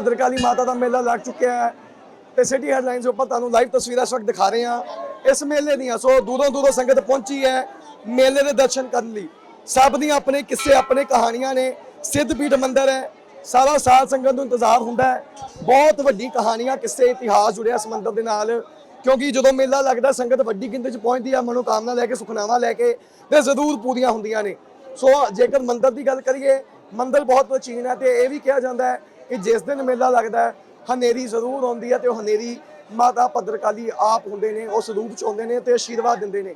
ਭਦਰਕਾਲੀ ਮਾਤਾ ਦਾ ਮੇਲਾ ਲੱਗ ਚੁੱਕਿਆ ਹੈ ਤੇ ਸਿਟੀ ਹੈਡਲਾਈਨਸ ਉੱਪਰ ਤੁਹਾਨੂੰ ਲਾਈਵ ਤਸਵੀਰਾਂ ਇਸ ਵਕਤ ਦਿਖਾ ਰਹੇ ਹਾਂ। ਇਸ ਮੇਲੇ ਦੀਆਂ, ਸੋ ਦੂਰੋਂ ਦੂਰੋਂ ਸੰਗਤ ਪਹੁੰਚੀ ਹੈ ਮੇਲੇ ਦੇ ਦਰਸ਼ਨ ਕਰਨ ਲਈ। ਸਭ ਦੀਆਂ ਆਪਣੇ ਕਿੱਸੇ, ਆਪਣੇ ਕਹਾਣੀਆਂ ਨੇ। ਸਿੱਧਪੀਠ ਮੰਦਿਰ ਹੈ। ਸਾਰਾ ਸਾਲ ਸੰਗਤ ਨੂੰ ਇੰਤਜ਼ਾਰ ਹੁੰਦਾ ਹੈ। ਬਹੁਤ ਵੱਡੀ ਕਹਾਣੀਆਂ, ਕਿੱਸੇ, ਇਤਿਹਾਸ ਜੁੜਿਆ ਇਸ ਮੰਦਿਰ ਦੇ ਨਾਲ। ਕਿਉਂਕਿ ਜਦੋਂ ਮੇਲਾ ਲੱਗਦਾ, ਸੰਗਤ ਵੱਡੀ ਗਿਣਤੀ 'ਚ ਪਹੁੰਚਦੀ ਆ ਮਨੋਕਾਮਨਾ ਲੈ ਕੇ, ਸੁਖਨਾਵਾਂ ਲੈ ਕੇ ਤੇ ਜ਼ਰੂਰ ਪੂਰੀਆਂ ਹੁੰਦੀਆਂ ਨੇ। ਸੋ ਜੇਕਰ ਮੰਦਿਰ ਦੀ ਗੱਲ ਕਰੀਏ, ਮੰਦਿਰ ਬਹੁਤ ਪ੍ਰਾਚੀਨ ਹੈ ਤੇ ਇਹ ਵੀ ਕਿਹਾ ਜਾਂਦਾ ਹੈ ਕਿ ਜਿਸ ਦਿਨ ਮੇਲਾ ਲੱਗਦਾ ਹੈ, ਹਨੇਰੀ ਜ਼ਰੂਰ ਆਉਂਦੀ ਹੈ ਤੇ ਉਹ ਹਨੇਰੀ ਮਾਤਾ ਭਦਰਕਾਲੀ ਆਪ ਹੁੰਦੇ ਨੇ, ਉਸ ਰੂਪ ਚ ਆਉਂਦੇ ਨੇ ਤੇ ਆਸ਼ੀਰਵਾਦ ਦਿੰਦੇ ਨੇ।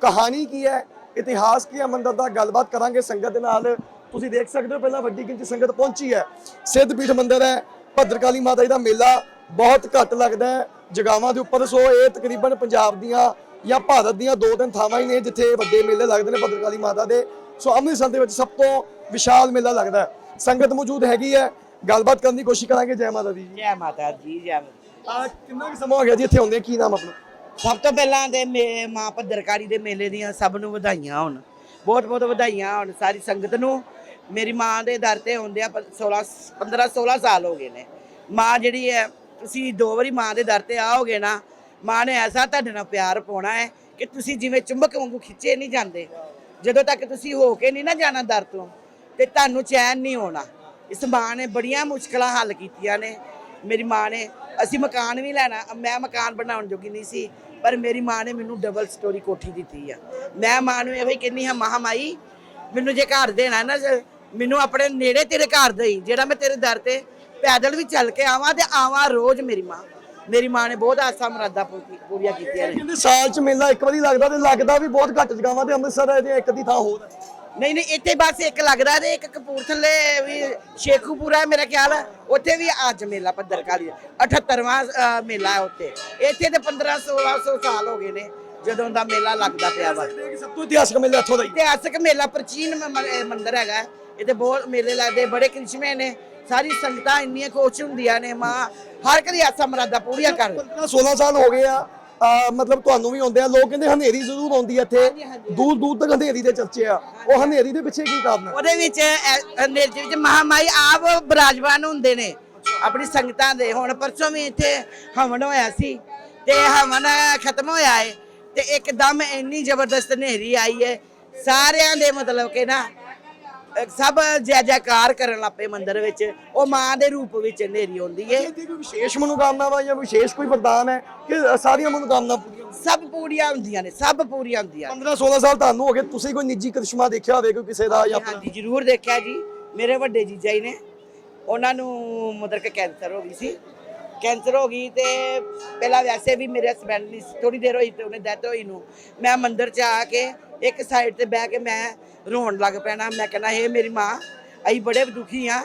ਕਹਾਣੀ ਕੀ ਹੈ? ਇਤਿਹਾਸ ਕੀ ਹੈ? ਮੰਦਰ ਦਾ ਗੱਲਬਾਤ ਕਰਾਂਗੇ ਸੰਗਤ ਦੇ ਨਾਲ। ਤੁਸੀਂ ਦੇਖ ਸਕਦੇ ਹੋ ਪਹਿਲਾਂ ਵੱਡੀ ਗਿਣਤੀ ਸੰਗਤ ਪਹੁੰਚੀ ਹੈ। ਸਿੱਧ ਪੀਠ ਮੰਦਰ ਹੈ, ਭਦਰਕਾਲੀ ਮਾਤਾ ਜੀ ਦਾ ਮੇਲਾ ਬਹੁਤ ਘੱਟ ਲੱਗਦਾ ਹੈ। ਜਗਾਵਾਂ ਦੇ ਉੱਪਰ ਸੋ ਇਹ ਤਕਰੀਬਨ ਪੰਜਾਬ ਦੀਆਂ ਜਾਂ ਭਾਰਤ ਦੀਆਂ ਦੋ ਤਿੰਨ ਥਾਵਾਂ ਹੀ ਨੇ ਜਿੱਥੇ ਵੱਡੇ ਮੇਲੇ ਲੱਗਦੇ ਨੇ ਭਦਰਕਾਲੀ ਮਾਤਾ ਦੇ। ਸੋ ਅੰਮ੍ਰਿਤਸਰ ਦੇ ਵਿੱਚ ਸਭ ਤੋਂ ਵਿਸ਼ਾਲ ਮੇਲਾ ਲੱਗਦਾ ਹੈ। ਸੰਗਤ ਮੌਜੂਦ ਹੈਗੀ ਹੈ। ਗੱਲਬਾਤ ਕਰਨ ਦੀ ਕੋਸ਼ਿਸ਼ ਕਰਾਂਗੇ ਜੈ ਮਾਤਾ ਦੀ। ਜੀ ਜੈ ਮਾਤਾ ਦੀ ਜੈ ਮਾਤਾ। ਆ ਕਿੰਨਾ ਕੁ ਸਮਾਂ ਹੋ ਗਿਆ ਜੀ ਇੱਥੇ ਆਉਂਦੇ ਕੀ ਨਾਮ ਆਪਣਾ? ਸਭ ਤੋਂ ਪਹਿਲਾਂ ਤੇ ਮੇ- ਮਾਂ ਭੱਦਰਕਾਰੀ ਦੇ ਮੇਲੇ ਦੀਆਂ ਸਭ ਨੂੰ ਵਧਾਈਆਂ ਹੋਣ। ਬਹੁਤ ਬਹੁਤ ਵਧਾਈਆਂ ਹੋਣ ਸਾਰੀ ਸੰਗਤ ਨੂੰ। ਮੇਰੀ ਮਾਂ ਦੇ ਦਰ ਤੇ ਹੁੰਦੇ ਆ 16 15 16 ਸਾਲ ਹੋ ਗਏ ਨੇ। ਮਾਂ ਜਿਹੜੀ ਹੈ ਤੁਸੀਂ ਦੋ ਵਾਰੀ ਮਾਂ ਦੇ ਦਰ ਤੇ ਆਓਗੇ ਨਾ ਮਾਂ ਨੇ ਐਸਾ ਤੁਹਾਡੇ ਨਾਲ ਪਿਆਰ ਪਾਉਣਾ ਹੈ ਕਿ ਤੁਸੀਂ ਜਿਵੇਂ ਚੁੰਬਕ ਵਾਂਗੂ ਖਿੱਚੇ ਨਹੀਂ ਜਾਂਦੇ। ਜਦੋਂ ਤੱਕ ਤੁਸੀਂ ਹੋ ਕੇ ਨਹੀਂ ਨਾ ਜਾਣਾ ਦਰ ਤੋਂ ਤੇ ਤੁਹਾਨੂੰ ਚੈਨ ਨਹੀਂ ਹੋਣਾ। ਇਸ ਮਾਂ ਨੇ ਬੜੀਆਂ ਮੁਸ਼ਕਲਾਂ ਹੱਲ ਕੀਤੀਆਂ ਨੇ। ਮੇਰੀ ਮਾਂ ਨੇ, ਅਸੀਂ ਮਕਾਨ ਵੀ ਲੈਣਾ ਮੈਂ ਮਕਾਨ ਬਣਾਉਣ ਜੋਗੀ ਨਹੀਂ ਸੀ, ਪਰ ਮੇਰੀ ਮਾਂ ਨੇ ਮੈਨੂੰ ਡਬਲ ਸਟੋਰੀ ਕੋਠੀ ਦਿੱਤੀ ਆ। ਮੈਂ ਮਾਂ ਨੂੰ ਇਹੋ ਹੀ ਕਹਿੰਨੀ ਹਾਂ ਮਹਾਮਾਈ ਮੈਨੂੰ ਜੇ ਘਰ ਦੇਣਾ ਨਾ ਮੈਨੂੰ ਆਪਣੇ ਨੇੜੇ ਤੇਰੇ ਘਰ ਦੇਈ, ਜਿਹੜਾ ਮੈਂ ਤੇਰੇ ਦਰ ਤੇ ਪੈਦਲ ਵੀ ਚੱਲ ਕੇ ਆਵਾਂ ਤੇ ਆਵਾਂ ਰੋਜ਼ ਮੇਰੀ ਮਾਂ। ਮੇਰੀ ਮਾਂ ਨੇ ਬਹੁਤ ਆਸਾਂ ਮੁਰਾਦਾਂ ਪੂਰੀਆਂ ਕੀਤੀਆਂ ਨੇ। ਕਹਿੰਦੇ ਸਾਲ 'ਚ ਮੇਲਾ ਇੱਕ ਵਾਰੀ ਲੱਗਦਾ ਤੇ ਲੱਗਦਾ ਵੀ ਬਹੁਤ ਘੱਟ ਜਗਾਵਾਂ ਤੇ ਅੰਮ੍ਰਿਤਸਰ ਦੇ ਇੱਕ ਦੀ ਥਾਂ ਹੋਰ ਨਹੀਂ ਨਹੀਂ ਇੱਥੇ ਬਸ ਇੱਕ ਲੱਗਦਾ ਤੇ ਇੱਕ ਕਪੂਰਥਲੇ ਵੀ ਸ਼ੇਖੂਪੁਰਾ ਮੇਰਾ ਖਿਆਲ। ਹੈ ਉੱਥੇ ਵੀ ਅੱਜ ਮੇਲਾ ਪੱਧਰਕਾਲੀ 78ਵਾਂ ਅ, ਮੇਲਾ ਹੈ ਉੱਥੇ। ਇੱਥੇ ਤੇ 15 1600 ਸਾਲ ਹੋ ਗਏ ਨੇ ਜਦੋਂ ਦਾ ਮੇਲਾ ਲੱਗਦਾ ਪਿਆ ਵਾ। ਸਭ ਤੋਂ ਇਤਿਹਾਸਕ ਮੇਲਾ ਇੱਥੋਂ ਦਾ। ਇਤਿਹਾਸਕ ਮੇਲਾ ਪ੍ਰਾਚੀਨ ਮੰਦਿਰ ਹੈਗਾ। ਇਹਦੇ ਬਹੁਤ ਮੇਲੇ ਲੱਗਦੇ ਬੜੇ ਕ੍ਰਿਸ਼ਮੇ ਨੇ। ਸਾਰੀ ਸੰਗਤਾਂ ਇੰਨੀਆਂ ਖੁਸ਼ ਹੁੰਦੀਆਂ ਨੇ ਮਾਂ ਹਰ ਕਦੀ ਆਸਾ ਮਰਾਦਾ ਪੂਰੀਆਂ ਕਰ 15 16 ਸਾਲ ਹੋ ਗਏ ਆ, ਮਤਲਬ ਤੁਹਾਨੂੰ ਵੀ ਆਉਂਦੇ ਆ। ਲੋਕ ਕਹਿੰਦੇ ਹਨੇਰੀ ਜ਼ਰੂਰ ਆਉਂਦੀ ਹੈ ਇੱਥੇ। ਦੂਰ ਦੂਰ ਤੱਕ ਹਨੇਰੀ ਦੇ ਚਰਚੇ ਆ। ਉਹ ਹਨੇਰੀ ਦੇ ਪਿੱਛੇ ਕੀ ਕਾਰਨ ਹੈ ਉਹਦੇ ਵਿੱਚ ਅੰਦਰ ਵਿੱਚ ਮਹਾਮਾਈ ਆਪ ਬਰਾਜਮਾਨ ਹੁੰਦੇ ਨੇ ਆਪਣੀ ਸੰਗਤਾਂ ਦੇ। ਹੁਣ ਪਰਸੋਂ ਵੀ ਇੱਥੇ ਹਵਨ ਹੋਇਆ ਸੀ ਤੇ ਹਵਨ ਖਤਮ ਹੋਇਆ ਏ ਤੇ ਇੱਕਦਮ ਇੰਨੀ ਜ਼ਬਰਦਸਤ ਹਨੇਰੀ ਆਈ ਏ। ਸਾਰਿਆਂ ਦੇ ਮਤਲਬ ਕਿ ਨਾ ਸਭ ਜੈ ਜੈਕਾਰ ਕਰਨ ਲੱਪੇ ਮੰਦਿਰ ਵਿੱਚ। ਉਹ ਮਾਂ ਦੇ ਰੂਪ ਵਿੱਚ ਹਨੇਰੀ ਆਉਂਦੀ ਏ। ਇਹਦੀ ਕੋਈ ਵਿਸ਼ੇਸ਼ ਮਨੋਕਾਮਨਾ ਵਾ ਜਾਂ ਵਿਸ਼ੇਸ਼ ਕੋਈ ਵਰਦਾਨ ਹੈ? ਕਿ ਸਾਰੀਆਂ ਮਨੋਕਾਮਨਾ ਪੂਰੀਆਂ? ਸਭ ਪੂਰੀਆਂ ਹੁੰਦੀਆਂ ਨੇ ਸਭ ਪੂਰੀਆਂ ਹੁੰਦੀਆਂ 15 16 ਸਾਲ ਤੁਹਾਨੂੰ ਹੋ ਗਏ ਤੁਸੀਂ ਕੋਈ ਨਿੱਜੀ ਕਰਿਸ਼ਮਾ ਦੇਖਿਆ ਹੋਵੇ ਕੋਈ ਕਿਸੇ ਦਾ ਜਾਂ ਆਪਣਾ ਹਾਂਜੀ ਜ਼ਰੂਰ ਦੇਖਿਆ ਜੀ। ਮੇਰੇ ਵੱਡੇ ਜੀਜਾ ਜੀ ਨੇ। ਉਹਨਾਂ ਨੂੰ ਮਤਲਬ ਕਿ ਕੈਂਸਰ ਹੋ ਗਈ ਸੀ। ਕੈਂਸਰ ਹੋ ਗਈ ਤੇ ਪਹਿਲਾਂ ਵੈਸੇ ਵੀ ਮੇਰੇ ਹਸਬੰਡ ਦੀ ਥੋੜੀ ਦੇਰ ਹੋਈ ਤੇ ਉਹਨੇ ਡੈਥ ਹੋਈ ਨੂੰ। ਮੈਂ ਮੰਦਿਰ 'ਚ ਆ ਕੇ ਇੱਕ ਸਾਈਡ ਤੇ ਬਹਿ ਕੇ ਮੈਂ ਰੋਣ ਲੱਗ ਪੈਣਾ। ਮੈਂ ਕਹਿੰਦਾ ਇਹ ਮੇਰੀ ਮਾਂ, ਅਸੀਂ ਬੜੇ ਦੁਖੀ ਆ।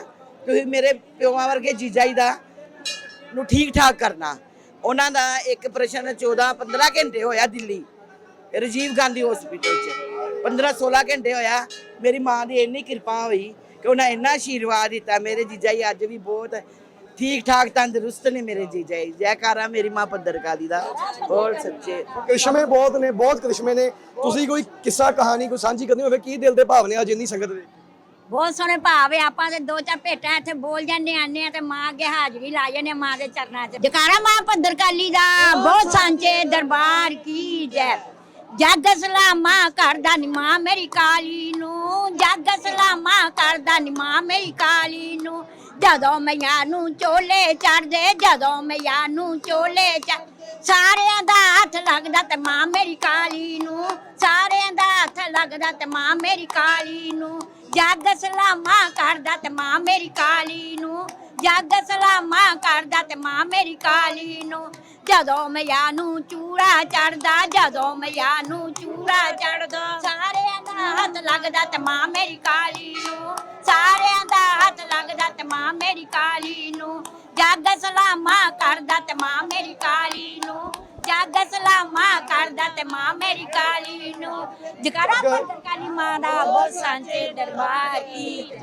ਤੁਸੀਂ ਮੇਰੇ ਪਿਓਾਂ ਵਰਗੇ ਜੀਜਾ ਜੀ ਦਾ ਨੂੰ ਠੀਕ ਠਾਕ ਕਰਨਾ। ਉਹਨਾਂ ਦਾ ਇੱਕ ਪ੍ਰਸ਼ਨ 14 15 ਘੰਟੇ ਹੋਇਆ ਦਿੱਲੀ, ਰਾਜੀਵ ਗਾਂਧੀ ਹਸਪੀਟਲ 'ਚ। 15 16 ਘੰਟੇ ਹੋਇਆ, ਮੇਰੀ ਮਾਂ ਦੀ ਇੰਨੀ ਕਿਰਪਾ ਹੋਈ ਕਿ ਉਹਨਾਂ ਇੰਨਾ ਆਸ਼ੀਰਵਾਦ ਦਿੱਤਾ। ਮੇਰੇ ਜੀਜਾ ਜੀ ਅੱਜ ਵੀ ਬਹੁਤ ਠੀਕ ਠਾਕ ਤੰਦਰੁਸਤ ਨੇ ਮੇਰੇ ਜੀਜਾ ਜੀ ਜੈਕਾਰਾ ਮੇਰੀ ਮਾਂ ਪੱਦਰਕਾਲੀ ਦਾ ਬਹੁਤ ਸੱਚੇ ਕ੍ਰਿਸ਼ਮੇ ਬਹੁਤ ਨੇ ਬਹੁਤ ਕ੍ਰਿਸ਼ਮੇ ਨੇ ਤੁਸੀਂ ਕੋਈ ਕਿੱਸਾ ਕਹਾਣੀ ਕੋਈ ਸਾਂਝੀ ਕਰਨੀ ਹੋਵੇ ਕੀ ਦਿਲ ਦੇ ਭਾਵ ਨੇ ਅੱਜ ਇੰਨੀ ਸੰਗਤ ਦੇ ਬਹੁਤ ਸੋਹਣੇ ਭਾਵ ਹੈ ਆਪਾਂ ਤੇ ਦੋ ਚਾਰ ਭੇਟਾਂ ਇੱਥੇ ਬੋਲ ਜਾਂਦੇ ਆਨੇ ਆ ਤੇ ਮਾਂ ਅੱਗੇ ਹਾਜ਼ਰੀ ਲਾ ਜਾਂਦੇ ਮਾਂ ਦੇ ਚਰਨਾਂ 'ਚ ਜਕਾਰਾ ਮਾਂ ਭੱਦਰਕਾਲੀ ਦਾ ਬਹੁਤ ਸਾਂਚੇ ਦਰਬਾਰ ਕੀ ਜੈ ਜੱਗ ਸਲਾਮਾ ਕਰਦਾ ਨੀ ਮਾਂ ਮੇਰੀ ਕਾਲੀ ਨੂੰ ਜੱਗ ਸਲਾਮਾ ਕਰਦਾ ਨੀ ਮਾਂ ਮੇਰੀ ਕਾਲੀ ਨੂੰ ਜਦੋਂ ਮਈਆਂ ਨੂੰ ਚੋਲੇ ਚੜਦੇ ਜਦੋਂ ਮਈਆਂ ਨੂੰ ਚੋਲੇ ਚੜ ਸਾਰਿਆਂ ਦਾ ਹੱਥ ਲੱਗਦਾ ਤੇ ਮਾਂ ਮੇਰੀ ਕਾਲੀ ਨੂੰ, ਸਾਰਿਆਂ ਦਾ ਹੱਥ ਲੱਗਦਾ ਤੇ ਮਾਂ ਮੇਰੀ ਕਾਲੀ ਨੂੰ। ਜੱਗ ਸਲਾਮਾ ਕਰਦਾ ਤੇ ਮਾਂ ਮੇਰੀ ਕਾਲੀ ਨੂੰ, ਜੱਗ ਸਲਾਮਾ ਕਰਦਾ ਤੇ ਮਾਂ ਮੇਰੀ ਕਾਲੀ ਨੂੰ। ਜਦੋਂ ਮਈਆ ਨੂੰ ਚੂੜਾ ਚੜਦਾ ਜਦੋਂ ਮਈਆ ਨੂੰ ਚੂੜਾ ਚੜਦਾ ਹੱਥ ਲੱਗਦਾ ਤੇ ਮਾਂ ਮੇਰੀ ਕਾਲੀ ਨੂੰ। ਸਾਰਿਆਂ ਦਾ ਹੱਥ ਲੱਗਦਾ ਤੇ ਮਾਂ ਮੇਰੀ ਕਾਲੀ ਨੂੰ। ਜੱਗ ਸਲਾਮਾ ਕਰਦਾ ਤੇ ਮਾਂ ਮੇਰੀ ਕਾਲੀ ਨੂੰ। ਜੱਗ ਸਲਾਮਾ ਕਰਦਾ ਤੇ ਮਾਂ ਮੇਰੀ ਕਾਲੀ ਨੂੰ। ਜਕਰਾ ਪੱਤਰ ਕਾਲੀ ਮਾਂ ਦਾ ਬਹੁਤ ਸਾਂਝੇ ਦਰਬਾਰ।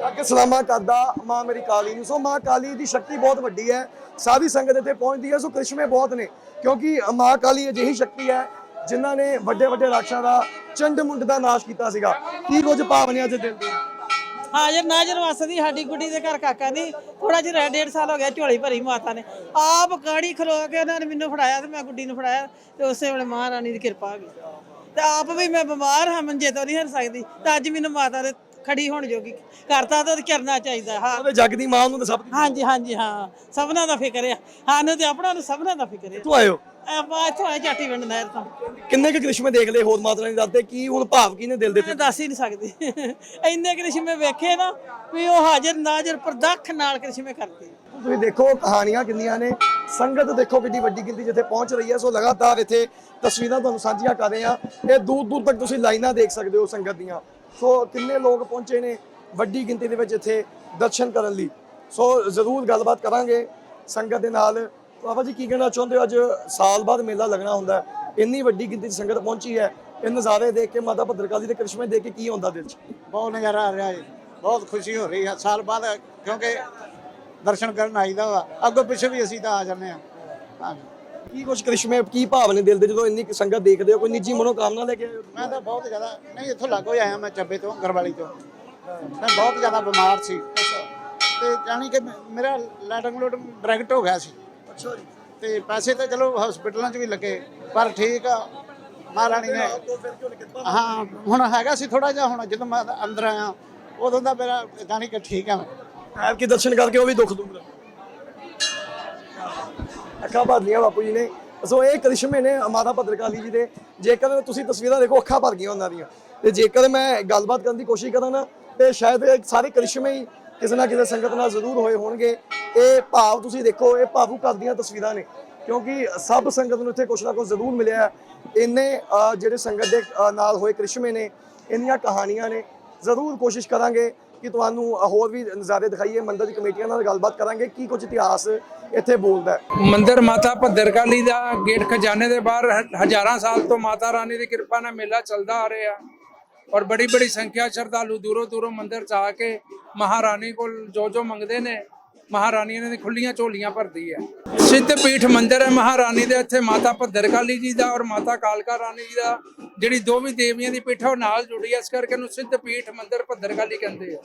ਅੱਗੇ ਸਲਾਮਾ ਕਰਦਾ ਮਾਂ ਮੇਰੀ ਕਾਲੀ ਨੂੰ। ਸੋ ਮਾਂ ਕਾਲੀ ਦੀ ਸ਼ਕਤੀ ਬਹੁਤ ਵੱਡੀ ਹੈ। ਸਾਰੀ ਸੰਗਤ ਇੱਥੇ ਪਹੁੰਚਦੀ ਹੈ। ਸੋ ਕ੍ਰਿਸ਼ਮੇ ਬਹੁਤ ਨੇ। ਕਿਉਂਕਿ ਮਾਂ ਕਾਲੀ ਅਜਿਹੀ ਸ਼ਕਤੀ ਹੈ ਜਿਨ੍ਹਾਂ ਨੇ ਵੱਡੇ ਵੱਡੇ ਰਾਖਸ਼ਾਂ ਦਾ ਚੰਡ ਮੁੰਡ ਦਾ ਨਾਸ਼ ਕੀਤਾ ਸੀਗਾ। ਕੀ ਕੁਝ ਭਾਵਨੇ ਅੱਜ ਦਿਲ ਦੇ? ਹਾਜ਼ਰ ਨਾਜ਼ਰ ਵਸਦੀ ਸਾਡੀ ਗੁੱਡੀ ਦੇ ਘਰ ਕਾਕਾ ਦੀ। ਥੋੜਾ ਜਿਹਾ ਡੇਢ ਸਾਲ ਹੋ ਗਿਆ ਝੋਲੀ ਭਰੀ ਮਾਤਾ ਨੇ। ਆਪ ਕਾੜੀ ਖਲੋ ਕੇ ਉਹਨਾਂ ਨੇ ਮੈਨੂੰ ਫੜਾਇਆ ਤੇ ਮੈਂ ਗੁੱਡੀ ਨੂੰ ਫੜਾਇਆ ਤੇ ਉਸੇ ਵੇਲੇ ਮਹਾਰਾਣੀ ਦੀ ਕਿਰਪਾ ਆ ਗਈ। ਤੇ ਆਪ ਵੀ ਮੈਂ ਬਿਮਾਰ ਹਾਂ ਮੰਜੇ ਤੋਂ ਨਹੀਂ ਹਟ ਸਕਦੀ। ਤੇ ਅੱਜ ਮੈਨੂੰ ਮਾਤਾ ਦੇ ਖੜੀ ਹੋਣ ਜੋਗੀ ਕਰਤਾ ਤਾਂ ਕਰਨਾ ਚਾਹੀਦਾ ਹਾਂ। ਉਹਦੇ ਜੱਗ ਦੀ ਮਾਂ ਨੂੰ ਤਾਂ ਸਭ ਹਾਂਜੀ ਹਾਂਜੀ ਹਾਂ। ਸਭਨਾ ਦਾ ਫਿਕਰ ਆ। ਸਾਨੂੰ ਤੇ ਆਪਣਾ ਨੂੰ ਸਭਨਾ ਦਾ ਫਿਕਰ ਆ। ਤੂੰ ਆਇਓ। ਆਪਾਂ ਇੱਥੋਂ ਆਏ ਚਾਟੀ ਪਿੰਡ ਨਹਿਰ ਤੋਂ। ਕਿੰਨੇ ਕੁ ਕ੍ਰਿਸ਼ਮੇ ਦੇਖ ਲਏ ਹੋਰ ਮਾਤਾ ਰਾਣੀ ਦੇ ਦਰ ਤੇ ਕੀ ਹੁਣ ਭਾਵ ਕੀ ਨੇ ਦਿਲ ਦੇ ਮੈਂ ਦੱਸ ਹੀ ਨਹੀਂ ਸਕਦੀ। ਇੰਨੇ ਕ੍ਰਿਸ਼ਮੇ ਵੇਖੇ ਨਾ ਵੀ ਉਹ ਹਾਜ਼ਰ ਨਾਜ਼ਰ ਪ੍ਰਦਖ ਨਾਲ ਕ੍ਰਿਸ਼ਮੇ ਕਰਦੇ। ਤੁਸੀਂ ਦੇਖੋ ਕਹਾਣੀਆਂ ਕਿੰਨੀਆਂ ਨੇ। ਸੰਗਤ ਦੇਖੋ ਕਿੰਨੀ ਵੱਡੀ ਗਿਣਤੀ ਜਿੱਥੇ ਪਹੁੰਚ ਰਹੀ ਹੈ। ਸੋ ਲਗਾਤਾਰ ਇੱਥੇ ਤਸਵੀਰਾਂ ਤੁਹਾਨੂੰ ਸਾਂਝੀਆਂ ਕਰ ਰਹੇ ਆ ਇਹ ਦੂਰ ਦੂਰ ਤੱਕ ਤੁਸੀਂ ਲਾਈਨਾਂ ਦੇਖ ਸਕਦੇ ਹੋ ਸੰਗਤ ਦੀਆਂ। ਸੋ ਕਿੰਨੇ ਲੋਕ ਪਹੁੰਚੇ ਨੇ ਵੱਡੀ ਗਿਣਤੀ ਦੇ ਵਿੱਚ ਇੱਥੇ ਦਰਸ਼ਨ ਕਰਨ ਲਈ। ਸੋ ਜ਼ਰੂਰ ਗੱਲਬਾਤ ਕਰਾਂਗੇ ਸੰਗਤ ਦੇ ਨਾਲ। ਬਾਬਾ ਜੀ ਕੀ ਕਹਿਣਾ ਚਾਹੁੰਦੇ ਹੋ? ਅੱਜ ਸਾਲ ਬਾਅਦ ਮੇਲਾ ਲੱਗਣਾ ਹੁੰਦਾ। ਇੰਨੀ ਵੱਡੀ ਗਿਣਤੀ 'ਚ ਸੰਗਤ ਪਹੁੰਚੀ ਹੈ। ਇਹ ਨਜ਼ਾਰੇ ਦੇਖ ਕੇ ਮਾਤਾ ਭੱਦਰਕਾਲੀ ਦੇ ਕ੍ਰਿਸ਼ਮੇ ਦੇਖ ਕੇ ਕੀ ਹੁੰਦਾ ਦਿਲ 'ਚ? ਬਹੁਤ ਨਜ਼ਾਰਾ ਆ ਰਿਹਾ ਹੈ ਬਹੁਤ ਖੁਸ਼ੀ ਹੋ ਰਹੀ ਹੈ। ਸਾਲ ਬਾਅਦ ਕਿਉਂਕਿ ਦਰਸ਼ਨ ਕਰਨ ਆਈਦਾ ਵਾ। ਅੱਗੋਂ ਪਿੱਛੇ ਵੀ ਅਸੀਂ ਤਾਂ ਆ ਜਾਂਦੇ ਹਾਂ। ਹਾਂਜੀ ਕੀ ਕੁਝ ਕ੍ਰਿਸ਼ਮੇ ਕੀ ਭਾਵ ਨੇ ਦਿਲ ਦੇ ਜਦੋਂ ਇੰਨੀ ਸੰਗਤ ਦੇਖਦੇ ਹੋ? ਕੋਈ ਨਿੱਜੀ ਮਨੋਕਾਮਨਾ ਲੈ ਕੇ ਆਏ ਹੋ? ਮੈਂ ਤਾਂ ਬਹੁਤ ਜ਼ਿਆਦਾ ਨਹੀਂ ਇੱਥੋਂ ਲਾਗੋ ਹੀ ਆਇਆ ਮੈਂ ਚੱਬੇ ਤੋਂ ਗਰਵਾਲੀ ਤੋਂ। ਮੈਂ ਬਹੁਤ ਜ਼ਿਆਦਾ ਬਿਮਾਰ ਸੀ। ਤੇ ਜਾਣੀ ਕਿ ਮੇਰਾ ਲੈਟਿੰਗ ਲੋਡ ਡਾਇਰੈਕਟ ਹੋ ਗਿਆ ਸੀ। ਅੱਛਾ ਜੀ ਤੇ ਪੈਸੇ ਤਾਂ ਚਲੋ ਹਸਪੀਟਲਾਂ 'ਚ ਵੀ ਲੱਗੇ ਪਰ ਠੀਕ ਆ ਮਹਾਰਾਣੀ ਨੇ ਹਾਂ ਹੁਣ ਹੈਗਾ ਸੀ ਥੋੜਾ ਜਿਹਾ ਹੁਣ ਜਦੋਂ ਮੈਂ ਅੰਦਰ ਆਇਆ ਉਦੋਂ ਦਾ ਮੇਰਾ ਜਾਣੀ ਕਿ ਠੀਕ ਆ। ਮੈਂ ਐਰ ਕੇ ਦਰਸ਼ਨ ਕਰਕੇ ਉਹ ਵੀ ਦੁੱਖ ਦੂਰ ਅੱਖਾਂ ਭਰ ਲੀਆਂ ਬਾਪੂ ਜੀ ਨੇ। ਸੋ ਇਹ ਕ੍ਰਿਸ਼ਮੇ ਨੇ ਮਾਤਾ ਭੱਦਰਕਾਲੀ ਜੀ ਦੇ। ਜੇਕਰ ਤੁਸੀਂ ਤਸਵੀਰਾਂ ਦੇਖੋ ਅੱਖਾਂ ਭਰ ਗਈਆਂ ਉਹਨਾਂ ਦੀਆਂ। ਤੇ ਜੇਕਰ ਮੈਂ ਗੱਲਬਾਤ ਕਰਨ ਦੀ ਕੋਸ਼ਿਸ਼ ਕਰਾਂ ਨਾ ਤੇ ਸ਼ਾਇਦ ਸਾਰੇ ਕ੍ਰਿਸ਼ਮੇ ਹੀ ਕਿਸੇ ਨਾ ਕਿਸੇ ਸੰਗਤ ਨਾਲ ਜ਼ਰੂਰ ਹੋਏ ਹੋਣਗੇ। ਇਹ ਭਾਵ ਤੁਸੀਂ ਦੇਖੋ, ਇਹ ਭਾਵੁ ਕਰਦੀਆਂ ਤਸਵੀਰਾਂ ਨੇ। ਕਿਉਂਕਿ ਸਭ ਸੰਗਤ ਨੂੰ ਇੱਥੇ ਕੁਛ ਨਾ ਕੁਛ ਜ਼ਰੂਰ ਮਿਲਿਆ। ਇੰਨੇ ਜਿਹੜੇ ਸੰਗਤ ਦੇ ਨਾਲ ਹੋਏ ਕ੍ਰਿਸ਼ਮੇ ਨੇ, ਇੰਨੀਆਂ ਕਹਾਣੀਆਂ ਨੇ। ਜ਼ਰੂਰ ਕੋਸ਼ਿਸ਼ ਕਰਾਂਗੇ ਕਿ ਤੁਹਾਨੂੰ ਹੋਰ ਵੀ ਨਜ਼ਾਰੇ ਦਿਖਾਈਏ, ਮੰਦਰ ਦੀ ਕਮੇਟੀਆਂ ਨਾਲ ਗੱਲਬਾਤ ਕਰਾਂਗੇ, ਕੀ ਕੁਝ ਇਤਿਹਾਸ ਇੱਥੇ ਬੋਲਦਾ ਹੈ। ਮੰਦਿਰ ਮਾਤਾ ਭੱਦਰਕਾਲੀ ਦਾ ਗੇਟ ਖਜ਼ਾਨੇ ਦੇ ਬਾਹਰ ਹ- ਹਜ਼ਾਰਾਂ ਸਾਲ ਤੋਂ ਮਾਤਾ ਰਾਣੀ ਦੀ ਕਿਰਪਾ ਨਾਲ ਮੇਲਾ ਚੱਲਦਾ ਆ ਰਿਹਾ। ਔਰ ਬੜੀ ਬੜੀ ਸੰਖਿਆ ਸ਼ਰਧਾਲੂ ਦੂਰੋਂ ਦੂਰੋਂ ਮੰਦਿਰ ਚ ਆ ਕੇ ਮਹਾਰਾਣੀ ਕੋਲ ਜੋ ਜੋ ਮੰਗਦੇ ਨੇ, ਮਹਾਰਾਣੀ ਇਹਨਾਂ ਖੁੱਲੀਆਂ ਝੋਲੀਆਂ ਭਰਦੀ ਹੈ। ਸਿੱਧ ਪੀਠ ਮੰਦਿਰ ਹੈ ਮਹਾਰਾਣੀ ਦੇ, ਇੱਥੇ ਮਾਤਾ ਭੱਦਰਕਾਲੀ ਜੀ ਦਾ ਔਰ ਮਾਤਾ ਕਾਲਕਾ ਰਾਣੀ ਜੀ ਦਾ, ਜਿਹੜੀ ਦੋਵੇਂ ਦੇਵੀਆਂ ਦੀ ਪੀਠ ਹੈ, ਉਹ ਨਾਲ ਜੁੜੀ ਹੈ। ਇਸ ਕਰਕੇ ਇਹਨੂੰ ਸਿੱਧ ਪੀਠ ਮੰਦਿਰ ਭੱਦਰਕਾਲੀ ਕਹਿੰਦੇ ਆ।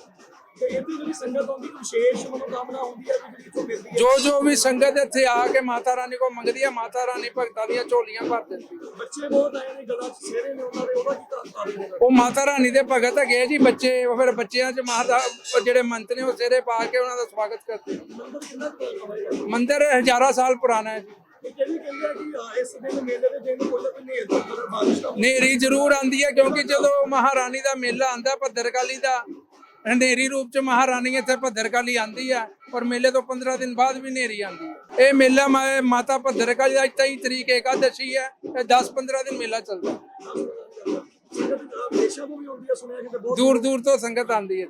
ਤੇ ਇੱਥੇ ਜਿਹੜੀ ਸੰਗਤ ਆਉਂਦੀ ਵਿਸ਼ੇਸ਼ ਮਨੋਕਾਮਨਾ ਹੁੰਦੀ ਹੈ ਜਿਹੜੀ ਇੱਥੋਂ ਮਿਲਦੀ ਜੋ ਜੋ ਵੀ ਸੰਗਤ ਇੱਥੇ ਆ ਕੇ ਮਾਤਾ ਰਾਣੀ ਕੋ ਮੰਗਦੀ ਹੈ ਮਾਤਾ ਰਾਣੀ ਭਗਤਾਂ ਦੀਆਂ ਝੋਲੀਆਂ ਭਰ ਦਿੰਦੀ ਹੈ ਬੱਚੇ ਬਹੁਤ ਆਏ ਨੇ ਗਲਾ ਚ ਸੇਰੇ ਨੇ ਉਹਨਾਂ ਦੇ ਉਹਦਾ ਕੀ ਤਾਰੀਫ ਹੈ ਉਹ ਮਾਤਾ ਰਾਣੀ ਦੇ ਭਗਤ ਹੈਗੇ ਜੀ ਬੱਚੇ ਉਹ ਫਿਰ ਬੱਚਿਆਂ 'ਚ ਮਾਤਾ ਉਹ ਜਿਹੜੇ ਮੰਤ ਨੇ ਉਹ ਸਿਰੇ ਪਾ ਕੇ ਉਹਨਾਂ ਦਾ ਸਵਾਗਤ ਕਰਦੇ। ਮੰਦਰ ਕਿੰਨਾ ਮੰਦਿਰ ਹਜ਼ਾਰਾਂ ਸਾਲ ਪੁਰਾਣਾ ਹੈ ਜੀ। ਇਹ ਕਹਿੰਦੇ ਕਹਿੰਦੇ ਆ ਕਿ ਆ, ਇਸ ਦਿਨ ਮੇਲੇ ਦੇ ਦਿਨ ਕੋਈ ਨਾ ਕੋਈ ਨੇਰ ਤੋਂ ਕਦਰ ਬਾਰਿਸ਼ ਦਾ ਨੇਰੀ ਜ਼ਰੂਰ ਆਂਦੀ ਹੈ ਕਿਉਂਕਿ ਜਦੋਂ ਮਹਾਰਾਣੀ ਦਾ ਮੇਲਾ ਆਂਦਾ ਭੱਦਰਕਾਲੀ ਦਾ ਹਨੇਰੀ ਰੂਪ 'ਚ ਮਹਾਰਾਣੀ ਇੱਥੇ ਭੱਦਰਕਾਲੀ ਆਂਦੀ ਹੈ ਔਰ ਮੇਲੇ ਤੋਂ 15 ਦਿਨ ਬਾਅਦ ਵੀ ਨੇਰੀ ਆਂਦੀ ਹੈ ਇਹ ਮੇਲਾ ਮਾ- ਮਾਤਾ ਭੱਦਰਕਾਲੀ ਦਾ 23 ਤਰੀਕ ਏਕਾਦਸ਼ੀ ਹੈ ਇਹ 10-15 ਦਿਨ ਮੇਲਾ ਚੱਲਦਾ। ਦੂਰ ਦੂਰ ਤੋਂ ਸੰਗਤ ਆਂਦੀ ਹੈ